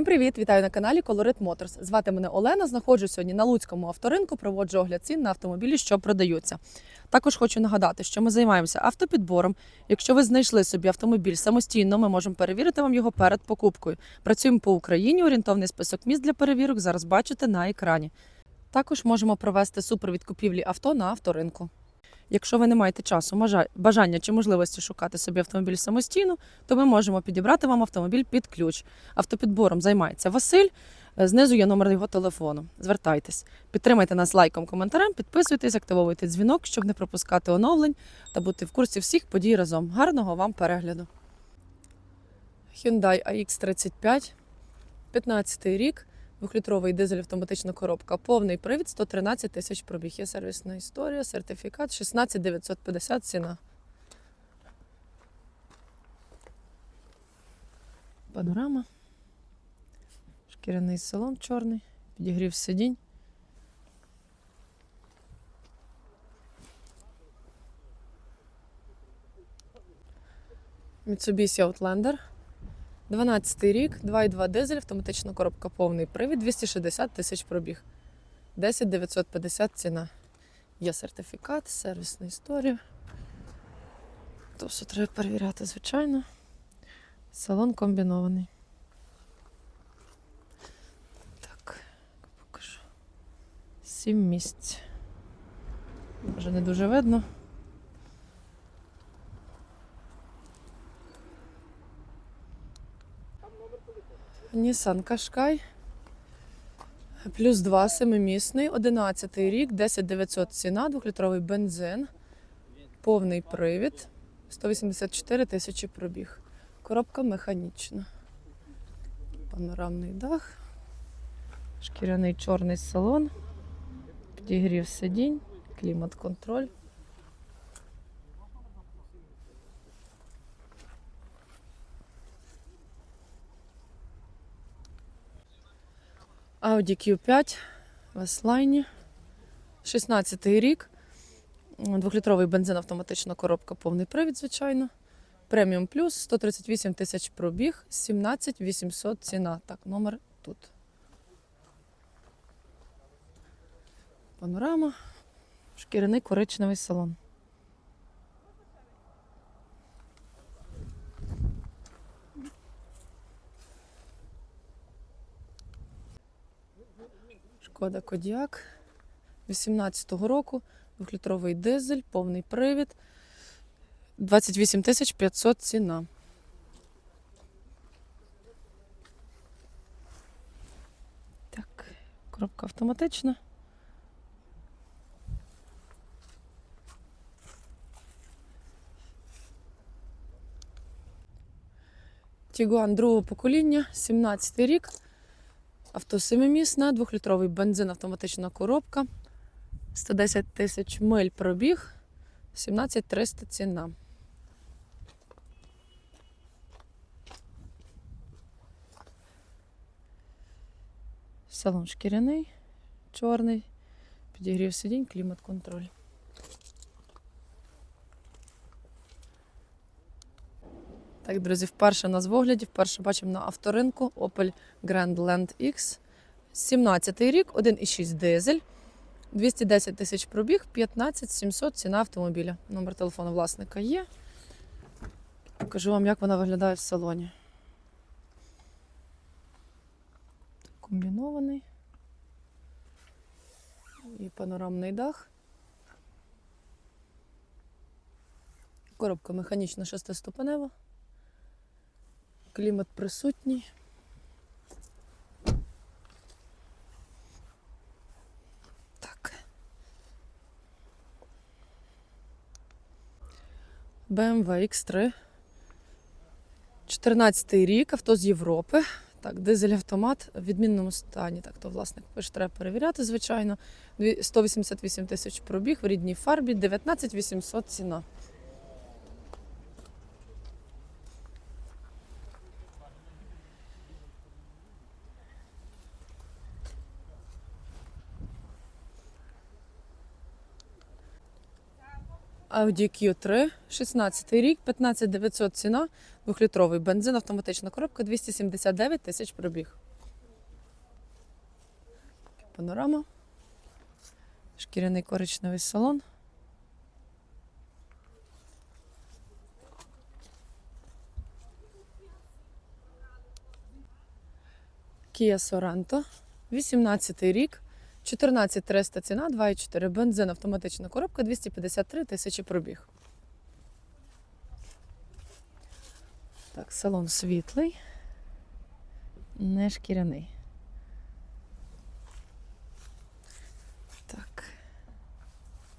Всім привіт! Вітаю на каналі Colorit Motors. Звати мене Олена. Знаходжусь сьогодні на Луцькому авторинку, проводжу огляд цін на автомобілі, що продаються. Також хочу нагадати, що ми займаємося автопідбором. Якщо ви знайшли собі автомобіль самостійно, ми можемо перевірити вам його перед покупкою. Працюємо по Україні. Орієнтовний список міст для перевірок зараз бачите на екрані. Також можемо провести супровід купівлі авто на авторинку. Якщо ви не маєте часу, бажання чи можливості шукати собі автомобіль самостійно, то ми можемо підібрати вам автомобіль під ключ. Автопідбором займається Василь. Е, Знизу є номер його телефону. Звертайтесь, підтримайте нас лайком, коментарем, підписуйтесь, активовуйте дзвінок, щоб не пропускати оновлень та бути в курсі всіх подій разом. Гарного вам перегляду. Hyundai AX35, 15 рік, двохлітровий дизель автоматична коробка, повний привід, 113 тисяч пробіг. Є сервісна історія, сертифікат 16 950 ціна. Панорама. Шкіряний салон чорний, підігрів сидінь. Mitsubishi Outlander. 12 рік, 2,2 дизель, автоматична коробка повний привід, 260 тисяч пробіг. 10 950 ціна. Є сертифікат, сервісна історія. То все треба перевіряти, звичайно. Салон комбінований. Так, покажу. Сім місць. Може не дуже видно. Nissan Qashqai. Плюс 2, семимісний, 11 рік, 10 900 ціна, 2-літровий бензин, повний привід, 184 тисячі пробіг. Коробка механічна. Панорамний дах, шкіряний чорний салон, підігрів сидінь, клімат-контроль. Audi Q5 в S-Line. 16 рік. Двохлітровий бензин, автоматична коробка, повний привід, звичайно. Преміум плюс 138 тисяч пробіг, 17 800 ціна. Так, номер тут. Панорама. Шкіряний коричневий салон. Шкода Кодіак 18-го року, 2-літровий дизель, повний привід, 28 тисяч 500 ціна. Так, коробка автоматична. Тігуан другого покоління, 17 рік. Авто семимісне, двохлітровий бензин, автоматична коробка. 110 тисяч миль пробіг, 17 300 ціна. Салон шкіряний, чорний, підігрів сидінь, клімат-контроль. Так, друзі, вперше нас в огляді, вперше бачимо на авторинку Opel Grandland X. 17 й рік, 1,6 дизель, 210 тисяч пробіг, 15 700 ціна автомобіля. Номер телефону власника є. Покажу вам, як вона виглядає в салоні. Комбінований. І панорамний дах. Коробка механічна шестиступенева. Клімат присутній. Так. BMW X3. 14 рік, авто з Європи. Так, дизель автомат в відмінному стані. Так, то власник пише, треба перевіряти, звичайно. 188 тисяч пробіг в рідній фарбі, 19 800 ціна. Audi Q3, 16 рік, 15 900 ціна, 2-літровий бензин, автоматична коробка, 279 тисяч пробіг. Панорама. Шкіряний коричневий салон. Kia Sorento, 18 рік. 14 300 ціна, 2,4 бензин, автоматична коробка, 253 тисячі пробіг. Так, салон світлий, не шкіряний. Так.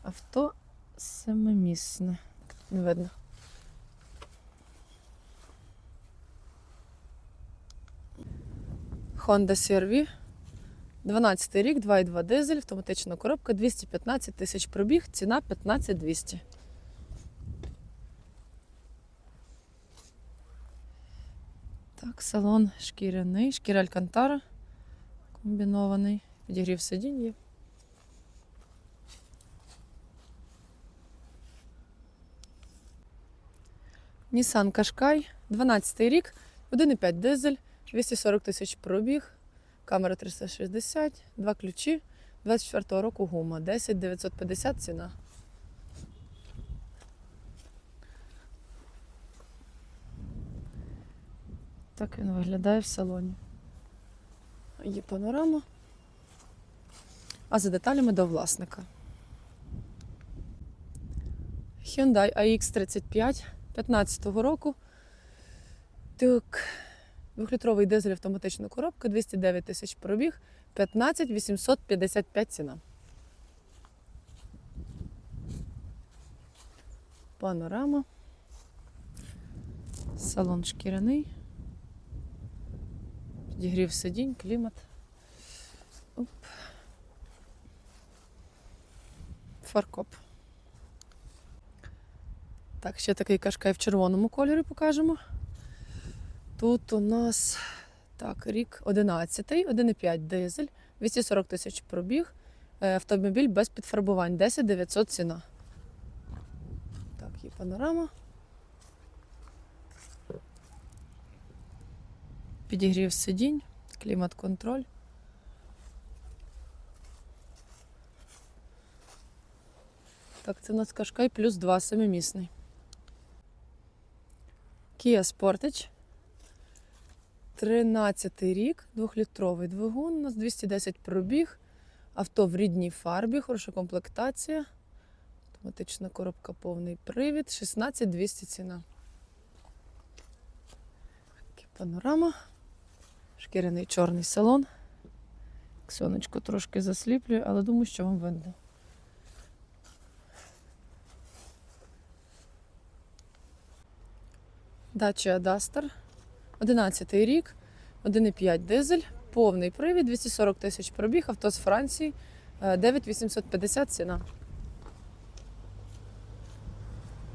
Авто семимісне. Не видно. Honda CR-V. 12 рік, 2,2 дизель, автоматична коробка, 215 тисяч пробіг, ціна 15 200. Так, салон шкіряний, шкіра Алькантара комбінований, підігрів сидінь є. Nissan Qashqai, 12 рік, 1,5 дизель, 240 тисяч пробіг, камера 360, два ключі, 24-го року гума, 10 950 ціна. Так він виглядає в салоні. Є панорама. А за деталями до власника. Hyundai AX35 15 року. Так, двохлітровий дизель автоматична коробка, 209 тисяч пробіг, 15 855 ціна. Панорама. Салон шкіряний. Підігрів сидінь, клімат. Оп. Фаркоп. Так, ще такий кашкай в червоному кольорі покажемо. Тут у нас так, рік 11, 1,5 дизель, 240 тисяч пробіг. Е, Автомобіль без підфарбувань, 10 900 ціна. Так, є панорама. Підігрів сидінь, клімат-контроль. Так, це у нас кашкай плюс 2 семимісний. Kia Sportage. 13 рік, двохлітровий двигун, у нас 210 пробіг, авто в рідній фарбі, хороша комплектація, автоматична коробка, повний привід, 16 200 ціна. Такі Панорама, шкіряний чорний салон. Сонечко трошки засліплює, але думаю, що вам видно. Dacia Duster. 11 рік, 1,5 дизель, повний привід, 240 тисяч пробіг, авто з Франції, е, 9850 ціна.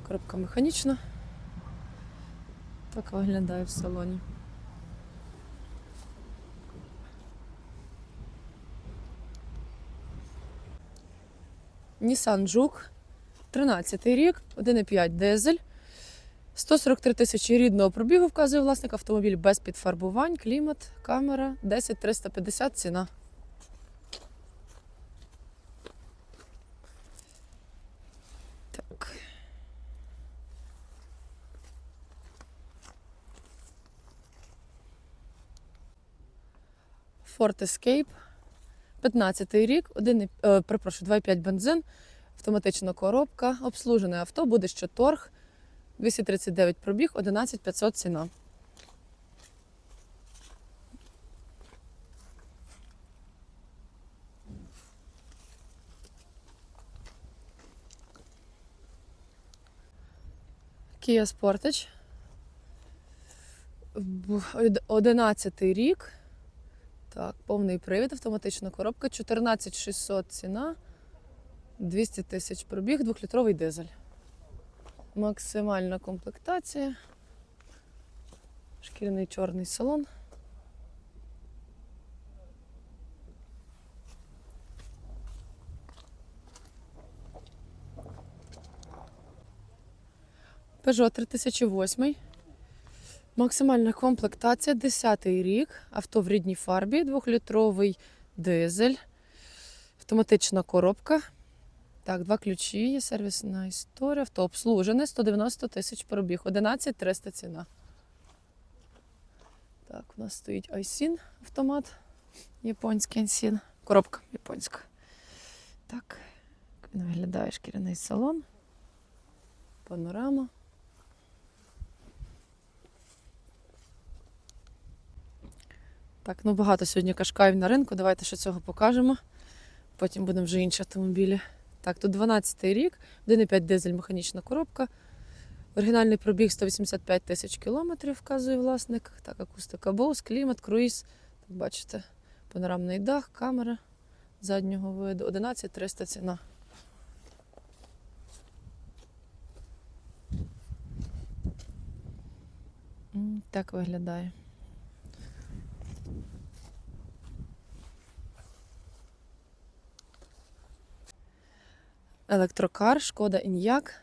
Коробка механічна. Так виглядає в салоні. Nissan Juke, 13 рік, 1,5 дизель. 143 тисячі рідного пробігу вказує власник автомобіль без підфарбувань, клімат, камера, 10 350 ціна. Ford Escape. 15 рік, 1, е, перепрошую, 2,5 бензин, автоматична коробка, обслужене авто, буде ще торг. 239 пробіг, 11 500 ціна. Kia Sportage. Б- 11 рік. Так, повний привід, автоматична коробка, 14 600 ціна, 200 тисяч пробіг, двохлітровий дизель. Максимальна комплектація. Шкіряний чорний салон. Peugeot 3008. Максимальна комплектація 10 рік. Авто в рідній фарбі, 2-літровий дизель. Автоматична коробка. Так, два ключі є, сервісна історія, авто обслужене, 190 тисяч пробіг, 11 300 ціна. Так, у нас стоїть Айсін автомат. Японський Айсін. Коробка японська. Так, він виглядає шкіряний салон. Панорама. Так, ну багато сьогодні кашкаїв на ринку. Давайте ще цього покажемо. Потім будемо вже інші автомобілі. Так, тут 12-й рік, 1,5 дизель механічна коробка. Оригінальний пробіг 185 тисяч кілометрів, вказує власник. Так, акустика Bose, клімат, круїз. Так, бачите, панорамний дах, камера заднього виду. 11 300 ціна. Так виглядає. Електрокар, шкода Ін'як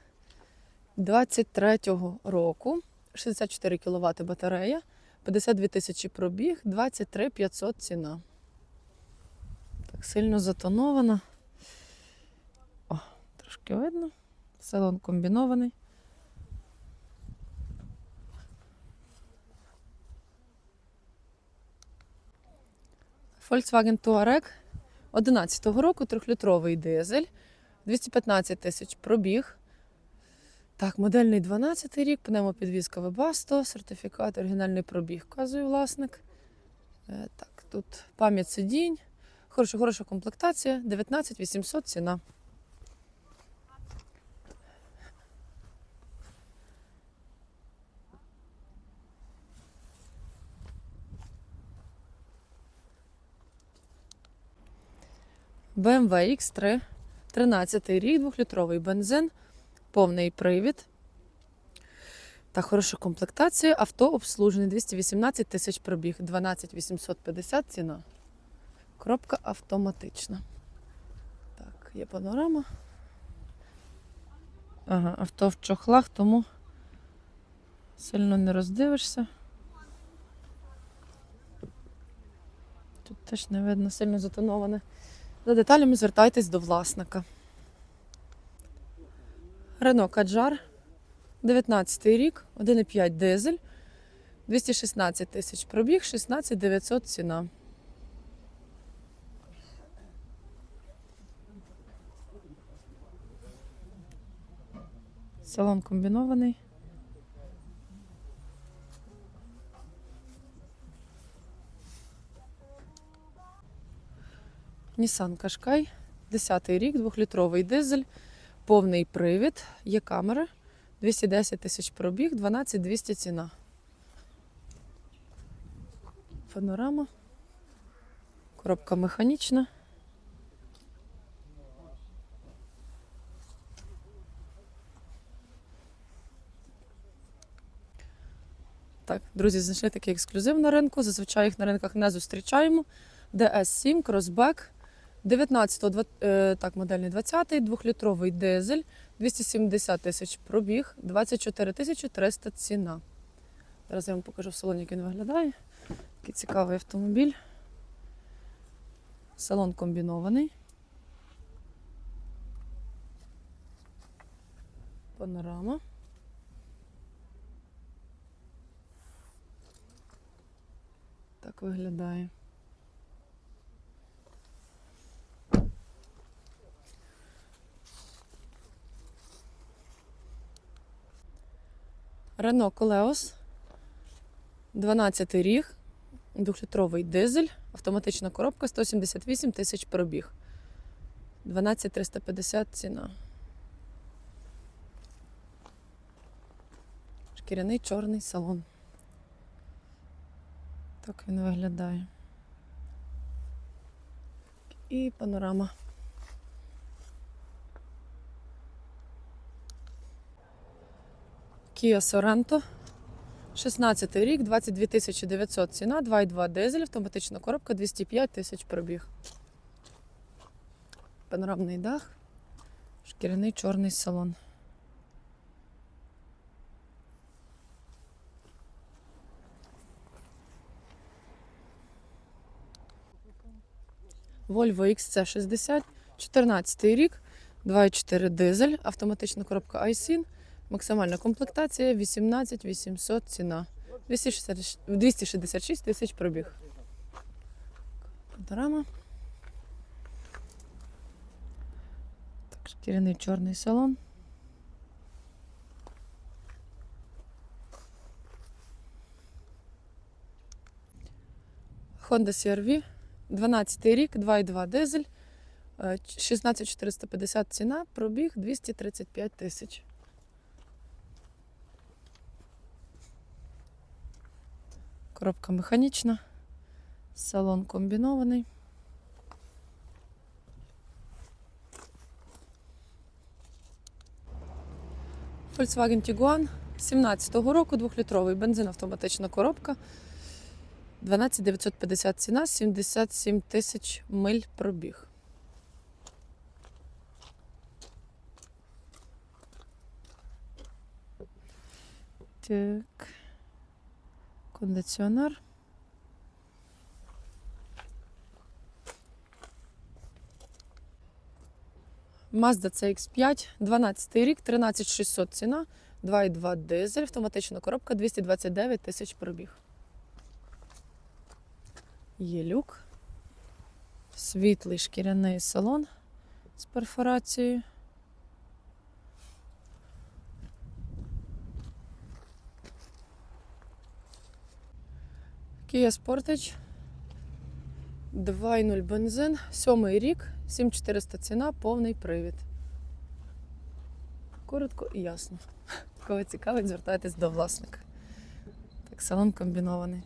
23-го року. 64 кВт батарея, 52 тисячі пробіг, 23 500 ціна. Так сильно затонована. О, трошки видно. Салон комбінований. Volkswagen Touareg 11-го року, 3-літровий дизель. 215 тисяч пробіг. Так, модельний 12 рік, пневмопідвізка Webasto, сертифікат, оригінальний пробіг, вказує власник. Е, так, тут пам'ять сидінь, хороша, хороша комплектація, 19 800 ціна. BMW X3 13 рік, 2-літровий бензин, повний привід. Та хороша комплектація. Авто обслужене 218 тисяч пробіг, 12 850 ціна. Коробка автоматична. Так, є панорама. Ага, авто в чохлах, тому сильно не роздивишся. Тут теж не видно, сильно затоноване. За деталями звертайтесь до власника. Рено Каджар, 19 рік, 1,5 дизель, 216 тисяч пробіг, 16 900 ціна. Салон комбінований. Nissan Qashqai, 10 й рік, 2-літровий дизель, повний привід, є камера, 210 тисяч пробіг, 12 200 ціна. Панорама. Коробка механічна. Так, друзі, знайшли такий ексклюзив на ринку. Зазвичай їх на ринках не зустрічаємо. DS7, кросбек. 19 два- е, так, модельний 20-й, 2-літровий дизель, 270 тисяч пробіг, 24 тисячі 300 ціна. Зараз я вам покажу в салоні, як він виглядає. Такий цікавий автомобіль. Салон комбінований. Панорама. Так виглядає. Рено Колеос. 12 рік. Двохлітровий дизель. Автоматична коробка 178 тисяч пробіг. 12 350 ціна. Шкіряний чорний салон. Так він виглядає. І панорама. Kia Sorento. 16 рік, 22 900 ціна, 2,2 дизель, автоматична коробка, 205 тисяч пробіг. Панорамний дах, шкіряний чорний салон. Volvo XC60, 14 рік, 2,4 дизель, автоматична коробка iSIN, максимальна комплектація 18 800 ціна. 266 тисяч пробіг. Панорама. Так, шкіряний чорний салон. Honda CR-V, 12 рік, 2,2 дизель, е, 16450 ціна, пробіг 235 тисяч. Коробка механічна, салон комбінований. Volkswagen Tiguan 17-го року, 2-літровий бензин, автоматична коробка. 12 950 ціна, 77 тисяч миль пробіг. Так. Кондиціонер. Mazda CX5, 12 рік, 13600 ціна, 2,2 дизель, автоматична коробка, 229 тисяч пробіг. Є люк. Світлий шкіряний салон з перфорацією. Kia Sportage. 2,0 бензин, сьомий рік, 7400 ціна, повний привід. Коротко і ясно. Кого цікавить, звертайтесь до власника. Так, салон комбінований.